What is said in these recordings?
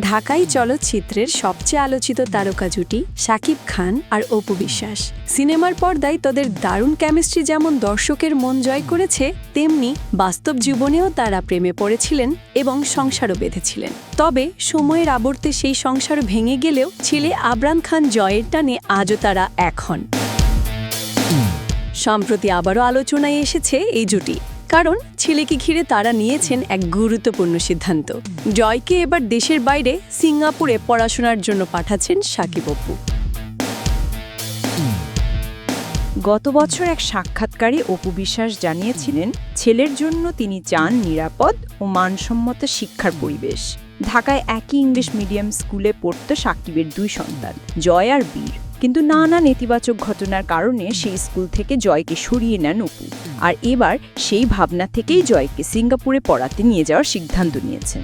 ঢাকাই চলচ্চিত্রের সবচেয়ে আলোচিত তারকা জুটি শাকিব খান আর অপু বিশ্বাস। সিনেমার পর্দায় তাদের দারুণ কেমিস্ট্রি যেমন দর্শকের মন জয় করেছে, তেমনি বাস্তব জীবনেও তারা প্রেমে পড়েছিলেন এবং সংসারও বেঁধেছিলেন। তবে সময়ের আবর্তে সেই সংসার ভেঙে গেলেও ছেলে আবরাম খান জয়ের টানে আজও তারা এখন সম্প্রতি আবারও আলোচনায় এসেছে এই জুটি। কারণ ছেলেকে ঘিরে তারা নিয়েছেন এক গুরুত্বপূর্ণ সিদ্ধান্ত। জয়কে এবার দেশের বাইরে সিঙ্গাপুরে পড়াশোনার জন্য পাঠাচ্ছেন সাকিব অপু। গত বছর এক সাক্ষাৎকারে অপু বিশ্বাস জানিয়েছিলেন, ছেলের জন্য তিনি চান নিরাপদ ও মানসম্মত শিক্ষার পরিবেশ। ঢাকায় একই ইংলিশ মিডিয়াম স্কুলে পড়ত সাকিবের দুই সন্তান, জয় আর বীর। কিন্তু নানা নেতিবাচক ঘটনার কারণে সেই স্কুল থেকে জয়কে সরিয়ে নেন অপু। আর এবার সেই ভাবনা থেকেই জয়কে সিঙ্গাপুরে পড়াতে নিয়ে যাওয়ার সিদ্ধান্ত নিয়েছেন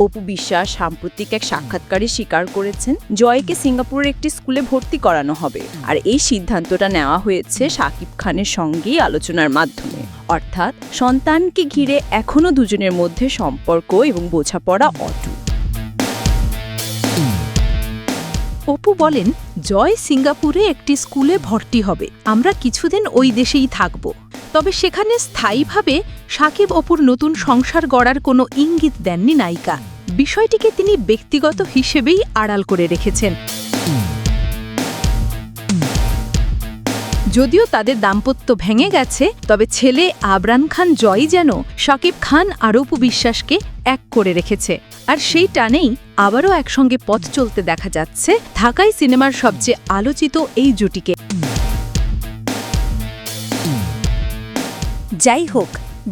অপু বিশ্বাস সাম্প্রতিক এক সাক্ষাৎকারে স্বীকার করেছেন, জয়কে সিঙ্গাপুরের একটি স্কুলে ভর্তি করানো হবে। আর এই সিদ্ধান্তটা নেওয়া হয়েছে শাকিব খানের সঙ্গেই আলোচনার মাধ্যমে। অর্থাৎ সন্তানকে ঘিরে এখনও দুজনের মধ্যে সম্পর্ক এবং বোঝাপড়া অটুট। অপু বলেন, জয় সিঙ্গাপুরে একটি স্কুলে ভর্তি হবে। আমরা কিছুদিন ওই দেশেই থাকব। তবে সেখানে স্থায়ীভাবে সাকিব অপুর নতুন সংসার গড়ার কোনো ইঙ্গিত দেননি নায়িকা। বিষয়টিকে তিনি ব্যক্তিগত হিসেবেই আড়াল করে রেখেছেন। যদিও তাদের দাম্পত্য ভেঙে গেছে, তবে ছেলে আবরান খান জয় যেন শাকিব খান আর অপু বিশ্বাসকে এক করে রেখেছে। আর সেই টানেই আবারও একসঙ্গে পথ চলতে দেখা যাচ্ছে ঢাকাই সিনেমার সবচেয়ে আলোচিত এই জুটিকে। যাই হোক,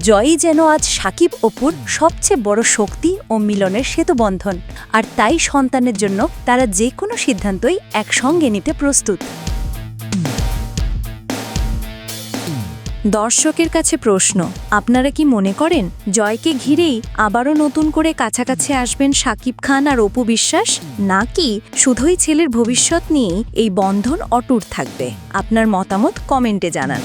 জয়ই যেন আজ সাকিব অপুর সবচেয়ে বড় শক্তি ও মিলনের সেতুবন্ধন আর তাই সন্তানের জন্য তারা যে কোনো সিদ্ধান্তই একসঙ্গে নিতে প্রস্তুত। দর্শকের কাছে প্রশ্ন, আপনারা কি মনে করেন জয়কে ঘিরেই আবারও নতুন করে কাছাকাছি আসবেন সাকিব খান আর অপু বিশ্বাস? নাকি শুধুই ছেলের ভবিষ্যৎ নিয়েই এই বন্ধন অটুট থাকবে? আপনার মতামত কমেন্টে জানান।